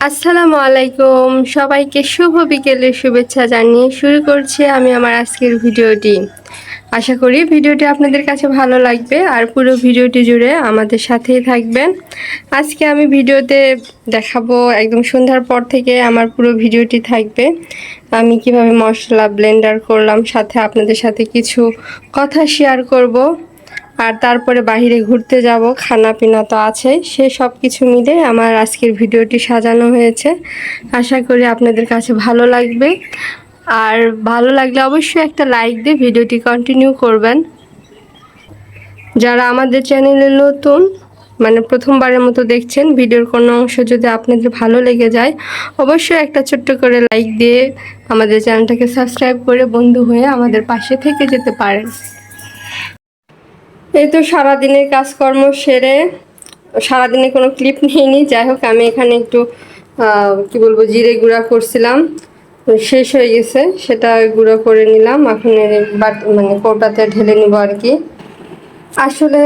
আসসালামু আলাইকুম। সবাইকে শুভ বিকেলের শুভেচ্ছা জানিয়ে শুরু করছি আমি আমার আজকের ভিডিওটি। আশা করি ভিডিওটি আপনাদের কাছে ভালো লাগবে আর পুরো ভিডিওটি জুড়ে আমাদের সাথেই থাকবেন। আজকে আমি ভিডিওতে দেখাবো একদম সন্ধ্যার পর থেকে আমার পুরো ভিডিওটি থাকবে। আমি কীভাবে মশলা ব্লেন্ডার করলাম, সাথে আপনাদের সাথে কিছু কথা শেয়ার করব। আর তারপরে বাইরে ঘুরতে যাব খানা পিনা তো আছে সে সব কিছু মিলে আমার আজকের ভিডিওটি সাজানো হয়েছে। আশা করি আপনাদের কাছে ভালো লাগবে। আর ভালো লাগলে অবশ্যই একটা লাইক দিয়ে ভিডিওটি কন্টিনিউ করবেন। যারা আমাদের চ্যানেলে নতুন মানে প্রথমবারের মতো দেখছেন, ভিডিওর কোনো অংশ যদি আপনাদের ভালো লেগে যায়, অবশ্যই একটা ছোট্ট করে লাইক দিয়ে আমাদের চ্যানেলটাকে সাবস্ক্রাইব করে বন্ধু হয়ে আমাদের পাশে থেকে যেতে পারেন। এই তো সারাদিনের কাজকর্ম সেরে, সারাদিনে কোনো ক্লিপ নিইনি। যাই হোক, আমি এখানে একটু কি বলব, জিরে গুঁড়া করছিলাম। শেষ হয়ে গেছে, সেটা গুঁড়ো করে নিলাম। এখন মানে কৌটাতে ঢেলে নিব আর কি। আসলে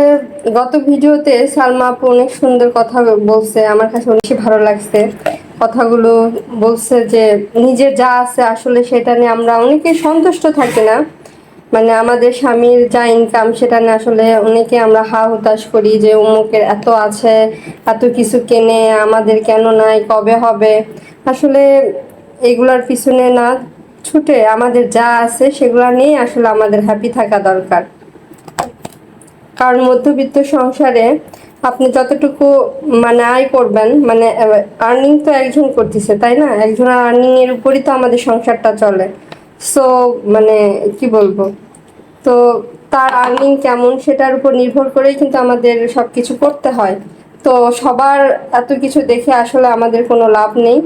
গত ভিডিওতে সালমা আপু অনেক সুন্দর কথা বলছে, আমার কাছে অনেক ভালো লাগছে। কথাগুলো বলছে যে, নিজের যা আছে আসলে সেটা নিয়ে আমরা অনেকেই সন্তুষ্ট থাকি না। মানে আমাদের স্বামীর যা ইনকাম সেটা নিয়ে আসলে অনেকে আমরা হা হুতাশ করি যে অমুকের এত আছে, এত কিছু কেনে, আমাদের কেন নাই, কবে হবে? আসলে এগুলার পিছনে না ছুটে আমাদের যা আছে সেগুলো নিয়ে আসলে আমাদের হ্যাপি থাকা দরকার। কারণ মধ্যবিত্ত সংসারে আপনি যতটুকু মানে আয় করবেন মানে আর্নিং তো একজন করতেছে, তাই না? একজনের আর্নিং এর উপরই তো আমাদের সংসারটা চলে। সো মানে কি বলব? তো তার আর্নিং কেমন সেটার উপর নির্ভর করেই কিন্তু আমাদের সব কিছু করতে হয়। তো সবার এত কিছু দেখে আসলে আমাদের কোনো লাভ নেই।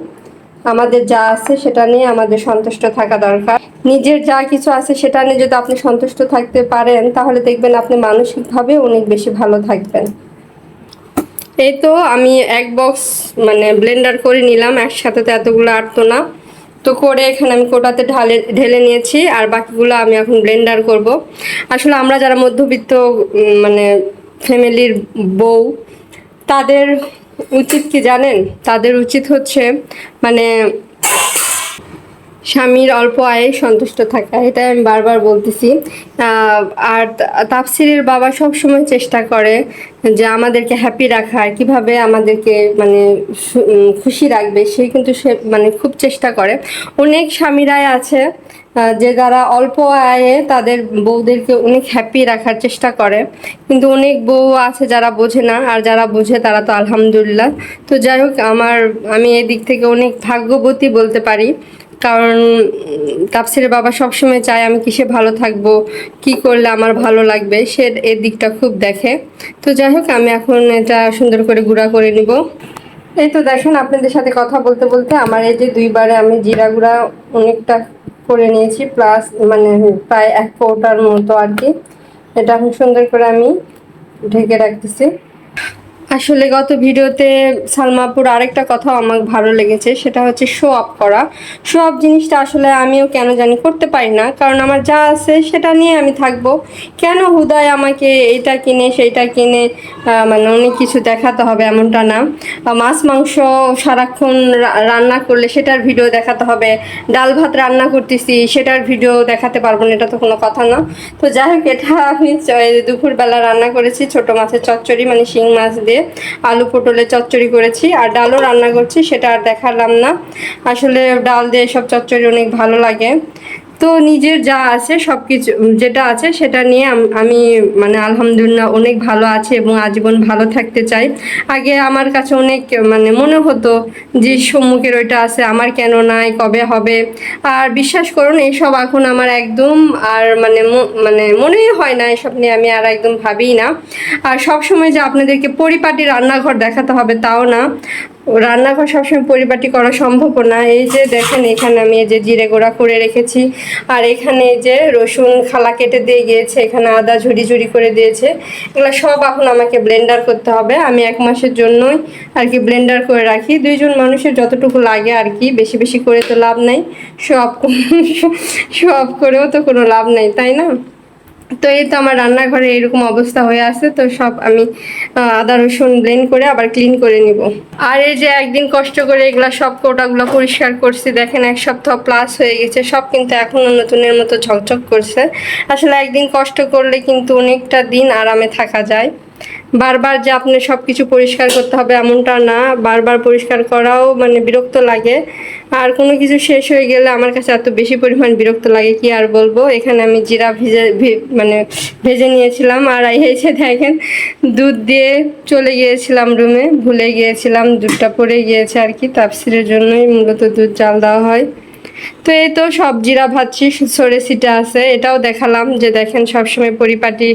আমাদের যা আছে সেটা নিয়ে আমাদের সন্তুষ্ট থাকা দরকার। নিজের যা কিছু আছে সেটা নিয়ে যদি আপনি সন্তুষ্ট থাকতে পারেন, তাহলে দেখবেন আপনি মানসিকভাবে অনেক বেশি ভালো থাকবেন। এই তো আমি এক বক্স মানে ব্লেন্ডার করে নিলাম, একসাথে তো এতগুলো আটতো না। তো করে এখানে আমি কোটাতে ঢালে, ঢেলে নিয়েছি, আর বাকিগুলো আমি এখন ব্লেন্ডার করব। আসলে আমরা যারা মধ্যবিত্ত মানে ফ্যামিলির বউ, তাদের উচিত কি জানেন? তাদের উচিত হচ্ছে মানে স্বামীর অল্প আয়ে সন্তুষ্ট থাকা, এটা আমি বারবার বলতেছি। আর তাফসিরের বাবা সব সময় চেষ্টা করে যে আমাদেরকে হ্যাপি রাখার কীভাবে আমাদেরকে মানে খুশি রাখবে, সে কিন্তু সে মানে খুব চেষ্টা করে। অনেক স্বামীরাই আছে যে যারা অল্প আয়ে তাদের বউদেরকে অনেক হ্যাপি রাখার চেষ্টা করে। কিন্তু অনেক বউ আছে যারা বোঝে না, আর যারা বোঝে তারা তো আলহামদুলিল্লাহ। তো যাই হোক, আমার, আমি এদিক থেকে অনেক ভাগ্যবতী বলতে পারি। কারণ তাপসিরের বাবা সবসময় চায় আমি কিসে ভালো থাকব, কি করলে আমার ভালো লাগবে, সে এর দিকটা খুব দেখে। তো যাই হোক, আমি এখন এটা সুন্দর করে গুঁড়া করে নিব। এই তো দেখেন, আপনাদের সাথে কথা বলতে বলতে আমার এই যে দুইবারে আমি জিরা গুঁড়া অনেকটা করে নিয়েছি প্লাস মানে প্রায় এক ফোটার মতো আর কি। এটা এখন সুন্দর করে আমি ঢেকে রাখতেছি। আসলে গত ভিডিওতে সালমাপুর আরেকটা কথা আমার ভালো লেগেছে, সেটা হচ্ছে শো আপ করা। শো আপ জিনিসটা আসলে আমিও কেন জানি করতে পারি না, কারণ আমার যা আছে সেটা নিয়ে আমি থাকব। কেন হুদায় আমাকে এইটা কিনে, সেইটা কিনে মানে অনেক কিছু দেখাতে হবে এমনটা না। মাছ, মাংস সারাক্ষণ রান্না করলে সেটার ভিডিও দেখাতে হবে, ডাল ভাত রান্না করতেছি সেটার ভিডিও দেখাতে পারব না, এটা তো কোনো কথা না। তো যাই হোক, এটা আমি দুপুরবেলা রান্না করেছি ছোট মাছের চচ্চড়ি মানে শিং মাছ দিয়ে। আলু পটলে চচ্চড়ি করেছি, আর ডালও রান্না করছি, সেটা আর দেখালাম না। আসলে ডাল দিয়ে সব চচ্চড়ি অনেক ভালো লাগে। তো নিজের যা আছে সব কিছু যেটা আছে সেটা নিয়ে আমি মানে আলহামদুলিল্লাহ অনেক ভালো আছে এবং আজীবন ভালো থাকতে চাই। আগে আমার কাছে অনেক মানে মনে হতো যে সম্মুখের ওইটা আছে, আমার কেন নাই, কবে হবে? আর বিশ্বাস করুন এইসব এখন আমার একদম আর মানে মানে মনেই হয় না, এসব নিয়ে আমি আর একদম ভাবিই না। আর সব সময় যে আপনাদেরকে পরিপাটি রান্নাঘর দেখাতে হবে তাও না। রান্নাঘর সবসময় পরিপাটি করা সম্ভব না। এই যে দেখেন, এখানে আমি এই যে জিরে গোড়া করে রেখেছি। আর এখানে এই যে রসুন খালা কেটে দিয়ে গিয়েছে, এখানে আদা ঝুড়ি ঝুড়ি করে দিয়েছে। এগুলো সব এখন আমাকে ব্লেন্ডার করতে হবে। আমি এক মাসের জন্যই আর কি ব্লেন্ডার করে রাখি। দুইজন মানুষের যতটুকু লাগে আর কি, বেশি বেশি করে তো লাভ নাই। সব সব করেও তো কোনো লাভ নাই, তাই না? তো এই তো আমার রান্নাঘরে এরকম অবস্থা হয়ে আছে, তো সব আমি আদা রসুন ব্লেন্ড করে আবার ক্লিন করে নিব। আর এই যে একদিন কষ্ট করে এগুলা সব কোটাগুলো পরিষ্কার করছি, দেখেন এক সপ্তাহ প্লাস হয়ে গেছে, সব কিন্তু এখনও নতুনের মতো ঝকঝক করছে। আসলে একদিন কষ্ট করলে কিন্তু অনেকটা দিন আরামে থাকা যায়। বারবার যে আপনি সব কিছু পরিষ্কার করতে হবে এমনটা না, বারবার পরিষ্কার করাও মানে বিরক্ত লাগে। আর কোনো কিছু শেষ হয়ে গেলে আমার কাছে এত বেশি পরিমাণ বিরক্ত লাগে কি আর বলব? এখানে আমি জিরা ভিজে মানে ভেজে নিয়েছিলাম। আর এসে দেখেন, দুধ দিয়ে চলে গিয়েছিলাম রুমে, ভুলে গিয়েছিলাম, দুধটা পড়ে গিয়েছে আর কি। তাপসিরের জন্যই মূলত দুধ জাল দেওয়া হয়। তো এই তো সব জিরা ভাজছি সরে সিটা আছে। এটাও দেখালাম যে দেখেন সবসময় পরিপাটি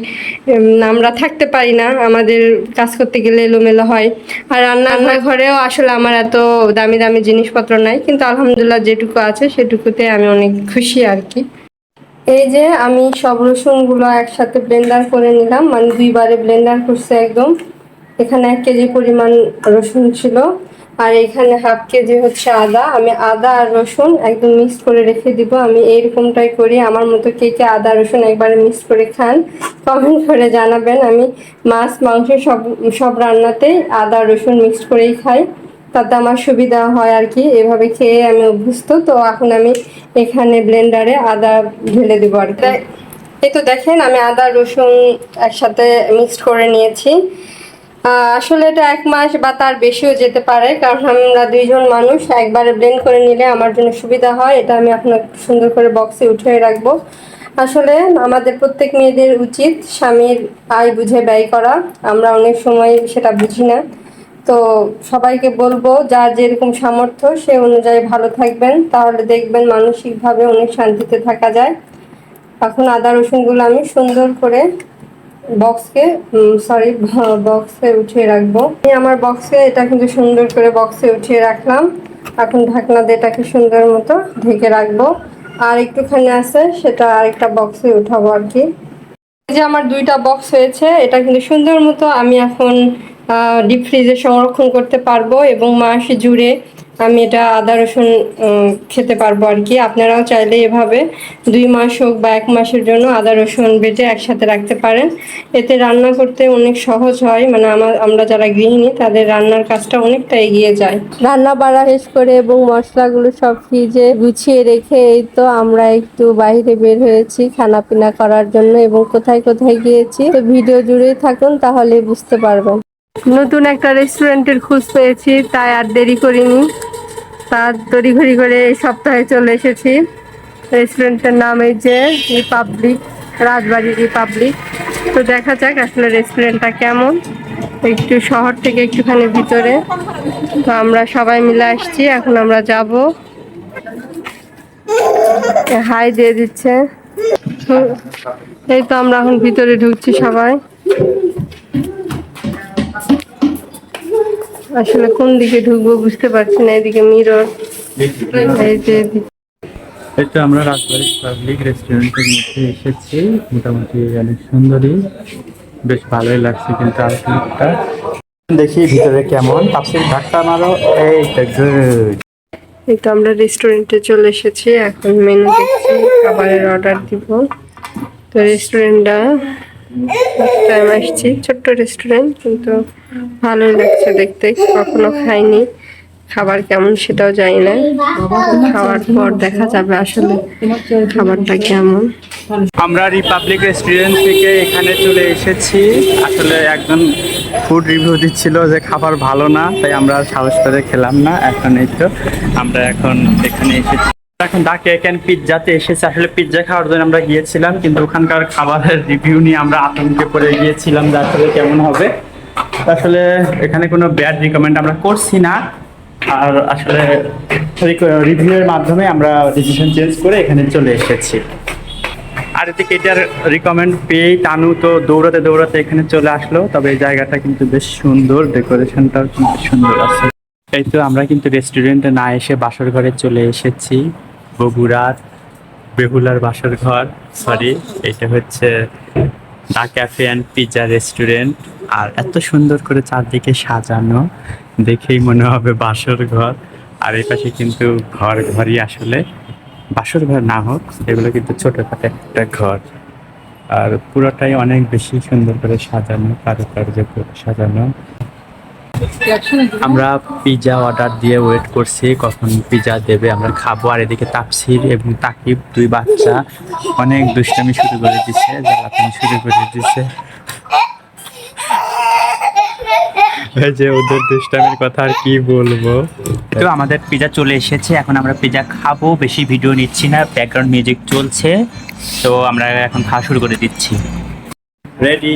আমরা থাকতে পারি না আমাদের কাজ করতে গেলে এলোমেলো হয়। আর রান্না ঘরেও আসলে আমার এত দামি দামি জিনিসপত্র নাই কিন্তু আলহামদুলিল্লাহ যেটুকু আছে সেটুকুতে আমি অনেক খুশি আর কি। এই যে আমি সব রসুনগুলো একসাথে ব্লেন্ডার করে নিলাম মানে দুইবারে ব্লেন্ডার করছে একদম। এখানে এক কেজি পরিমাণ রসুন ছিল। আর এখানে হাফ কেজি হচ্ছে আদা। আমি আদা আর রসুন একদম মিক্স করে রেখে দিব। আমি এইরকমটাই করি। আমার মতো কে কে আদা, রসুন একবারে মিক্স করে খান কমেন্ট করে জানাবেন। আমি মাছ, মাংস সব সব রান্নাতেই আদা, রসুন মিক্স করেই খাই। তাতে আমার সুবিধা হয় আর কি। এভাবে খেয়ে আমি অভ্যস্ত। তো এখন আমি এখানে ব্লেন্ডারে আদা ঢেলে দেবো আর কি। এই তো দেখেন, আমি আদা, রসুন একসাথে মিক্সড করে নিয়েছি। আসলে এটা এক মাস বা তার বেশিও যেতে পারে, কারণ আমরা দুইজন মানুষ, একবারে ব্লেন্ড করে নিলে আমার জন্য সুবিধা হয়, এটা আমি একটু সুন্দর করে বক্সে উঠিয়ে রাখব। আসলে আমাদের প্রত্যেক মেয়েদের উচিত স্বামীর আয় বুঝে ব্যয় করা, আমরা অনেক সময় সেটা বুঝি না। তো সবাইকে বলব, যার যেরকম সামর্থ্য, সে অনুযায়ী ভালো থাকবেন, তাহলে দেখবেন মানসিকভাবে অনেক শান্তিতে থাকা যায়। এখন আদা রসুনগুলো আমি সুন্দর করে বক্সকে সরি বক্সে উঠিয়ে রাখব। আমি আমার বক্সে এটা কিন্তু সুন্দর করে বক্সে উঠিয়ে রাখলাম। এখন ঢাকনা দিয়ে এটাকে সুন্দর মতো ঢেকে রাখব। আর একটুখানি আছে, সেটা আরেকটা বক্সে উঠাবো আর কি। যে আমার দুইটা বক্স হয়েছে, এটা কিন্তু সুন্দর মতো আমি এখন ডিপ ফ্রিজে সংরক্ষণ করতে পারব এবং মাস জুড়ে আমি এটা আদা রসুন খেতে পারব আর কি। আপনারাও চাইলে এভাবে দুই মাস হোক বা এক মাসের জন্য আদা রসুন বেটে একসাথে রাখতে পারেন। এতে রান্না করতে অনেক সহজ হয়। মানে আমার আমরা যারা গৃহিণী তাদের রান্নার কাজটা অনেকটা এগিয়ে যায়। রান্না বাড়া শেষ করে এবং মশলাগুলো সব ফ্রিজে গুছিয়ে রেখে এই তো আমরা একটু বাইরে বের হয়েছি খানা পিনা করার জন্য এবং কোথায় কোথায় গিয়েছি। তো ভিডিও জুড়েই থাকুন তাহলে বুঝতে পারবেন। নতুন একটা রেস্টুরেন্টের খোঁজ পেয়েছি তাই আর দেরি করিনি। তার তড়িঘড়ি করে এই সপ্তাহে চলে এসেছি। রেস্টুরেন্টের নাম এই যে রিপাবলিক রাজবাড়ি রিপাবলিক তো দেখা যাক আসলে রেস্টুরেন্টটা কেমন। একটু শহর থেকে একটুখানি ভিতরে। তো আমরা সবাই মিলে আসছি, এখন আমরা যাব। হাই দিয়ে দিচ্ছে। এই তো আমরা এখন ভিতরে ঢুকছি সবাই। আসলে কোন দিকে ঢুকবো বুঝতে পারছি না এদিকে মিরর এই তো আমরা রাজবাড়ি পাবলিক রেস্টুরেন্টের মধ্যে এসেছি মোটামুটি অনেক সুন্দরী বেশ ভালোই লাগছে কিন্তু আউটলুকটা দেখি ভিতরে কেমন তাপসির ধাক্কা মারো এইটা গুড এই তো আমরা রেস্টুরেন্টে চলে এসেছি এখন মেনু দেখছি খাবারের অর্ডার দিব। তো রেস্টুরেন্টটা টাইম আসছি ছোট্ট রেস্টুরেন্ট কিন্তু ভালোই লাগছে দেখতে, কখনো খাইনি। খাবার কেমন সেটাও জানি না। খাওয়ার পর দেখা যাবে আসলে খাবারটা কেমন। আমরা রিপাবলিক রেস্টুরেন্ট থেকে এখানে চলে এসেছি। আসলে একজন ফুড রিভিউ দিচ্ছিল যে খাবার ভালো না, তাই আমরা সাহস করে খেলাম না, এখন এই তো আমরা এখন এখানে এসেছি। এখন ডাকে এখানে পিৎজাতে এসেছি। আসলে পিৎজা খাওয়ার জন্য আমরা গিয়েছিলাম, কিন্তু ওখানকার খাবারের রিভিউ নিয়ে আমরা আতঙ্কে পড়ে গিয়েছিলাম যে আসলে কেমন হবে। আসলে এখানে কোনো ব্যাড রিকমেন্ড আমরা করছি না। আর আসলে রিভিউয়ের মাধ্যমে আমরা ডিসিশন চেঞ্জ করে এখানে চলে এসেছি। আর এদিকে এটার রিকমেন্ড পেয়েই তানু তো দৌড়াতে দৌড়াতে এখানে চলে আসলো, তবে এই জায়গাটা কিন্তু বেশ সুন্দর ডেকোরেশনটাও কিন্তু সুন্দর আছে। এই তো আমরা কিন্তু রেস্টুরেন্টে না এসে বাসর ঘরে চলে এসেছি, বগুড়ার বেহুলার বাসর ঘর সরি এটা হচ্ছে the cafe and pizza restaurant আর এত সুন্দর করে চারদিকে সাজানো, দেখেই মনে হবে বাসর ঘর। আর এই পাশে কিন্তু ঘর ঘরই আসলে। বাসর ঘর না হোক, এগুলো কিন্তু ছোটোখাটো একটা ঘর। আর পুরোটাই অনেক বেশি সুন্দর করে সাজানো, কারুকার্য করে সাজানো। আমরা পিজা অর্ডার দিয়ে ওয়েট করছি, কখন পিজা দেবে, আমরা খাব। আর এদিকে তাপসির এবং তাকিব, দুই বাচ্চা, অনেক দুষ্টামি শুরু করে দিচ্ছে জ্বালাতন শুরু করে দিচ্ছে যে ওদের দুষ্টামির কথা আর কি বলব? তো আমাদের পিজা চলে এসেছে, এখন আমরা পিজা খাব, বেশি ভিডিও নিচ্ছি না ব্যাকগ্রাউন্ড মিউজিক চলছে, তো আমরা এখন খাওয়া শুরু করে দিচ্ছি। রেডি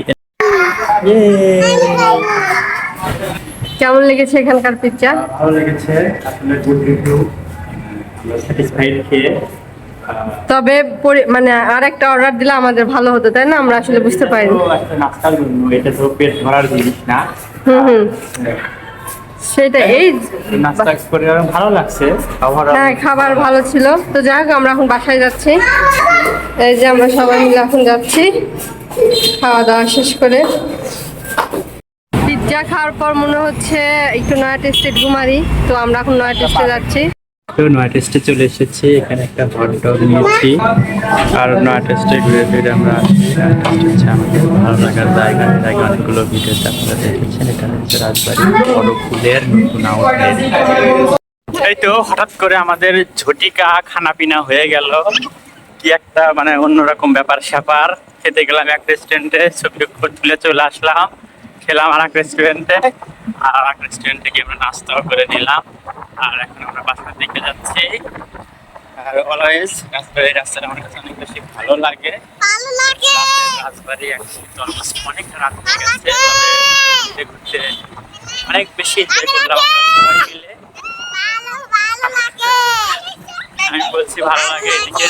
কেমন লেগেছে এখানকার পিৎজা ভালো লেগেছে। আসলে গুড রিভিউ স্যাটিসফাইড খেয়ে তবে মানে আর একটা অর্ডার দিলে আমাদের ভালো হতো তাই না? আমরা আসলে বুঝতে পারিনি। নাস্তার জন্য এটা তো পেট ভরার জিনিস না। হুম হুম। সেটা এই নাস্তা করে ভালো লাগছে। খাবার হ্যাঁ খাবার ভালো ছিল। তো যাক আমরা এখন বাসায় যাচ্ছি। এই যে আমরা সবাই মিলে এখন যাচ্ছি। খাওয়া দাওয়া শেষ করে। পিৎজা খাওয়ার পর মনে হচ্ছে একটু নয়া টেস্টেড ঘুমারি। তো আমরা এখন নয়া টেস্টে যাচ্ছি। তো নয় টেস্টে চলে এসেছি এখানে একটা হট ডগ নিয়েছি। আর নয় টেস্টে ঘুরে ফিরে আমরা নয় টেস্ট হচ্ছে আমাদের ভালো লাগার জায়গা। আগে অনেকগুলো ভিডিওতে আপনারা দেখেছেন। এটা হচ্ছে রাজবাড়ি বড় ফুলের নতুন আউটলেট এই তো হঠাৎ করে আমাদের ঝটিকা খানা পিনা হয়ে গেল। কি একটা মানে অন্যরকম ব্যাপার স্যাপার খেতে গেলাম এক রেস্টুরেন্টে ছবি তুলে চলে আসলাম। খেলাম আর এক রেস্টুরেন্টে আর এক রেস্টুরেন্টে গিয়ে আমরা নাস্তাও করে নিলাম। আর এখন আমরা বাসার দিকে যাচ্ছি। আর অলওয়েজ রাজবাড়ির রাস্তাটা আমার কাছে অনেক বেশি ভালো লাগে। ভালো লাগে! রাজবাড়ি অলমোস্ট অনেক রাত হয়ে গেছে। ঘুরতে ঘুরতে অনেক বেশি এনজয় করলাম আমরা সবাই মিলে। ভালো ভালো লাগে! আমি বলছি ভালো লাগে এদিকে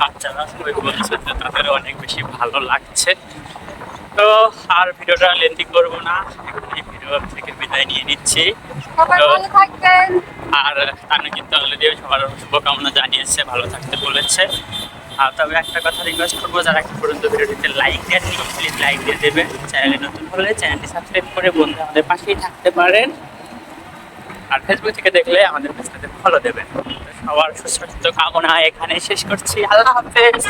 বাচ্চারা সবাই বলছে যে তাদের অনেক বেশি ভালো লাগছে। তো আর ভিডিওটা লেন্থি করব না এখন এই ভিডিও থেকে বিদায় নিয়ে নিচ্ছি। আর তারা কিন্তু অলরেডি সবার শুভকামনা জানিয়েছে ভালো থাকতে বলেছে। আর তবে একটা কথা রিকোয়েস্ট করব যারা এখন পর্যন্ত ভিডিওটিতে লাইক দেননি প্লিজ লাইক দিয়ে দেবেন চ্যানেলে নতুন হলে চ্যানেলটি সাবস্ক্রাইব করে বন্ধু আমাদের পাশেই থাকতে পারেন। আর ফেসবুক থেকে দেখলে আমাদের পেজটাতে ফলো দেবেন। সবার সুস্বাস্থ্য কামনা এখানে শেষ করছি। আল্লাহ হাফেজ।